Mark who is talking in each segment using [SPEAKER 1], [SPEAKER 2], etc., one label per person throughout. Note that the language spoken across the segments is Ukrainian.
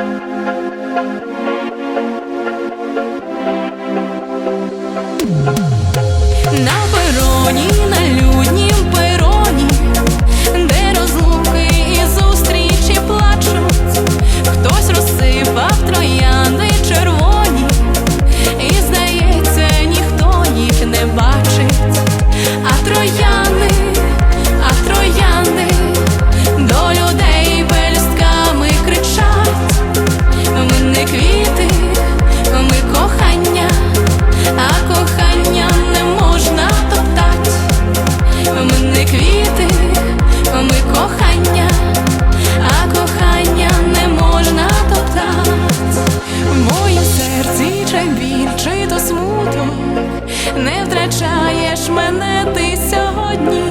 [SPEAKER 1] Thank you. не втрачаєш мене ти сьогодні,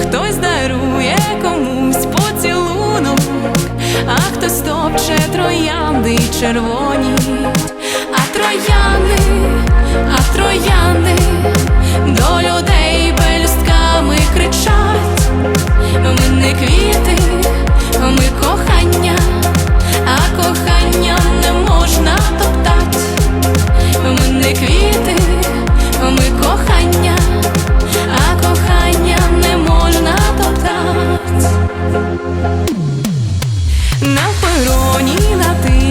[SPEAKER 1] хтось дарує комусь поцілунок, а хтось стопче троянди червоні, а трояни, а трояни. на пероні на ти.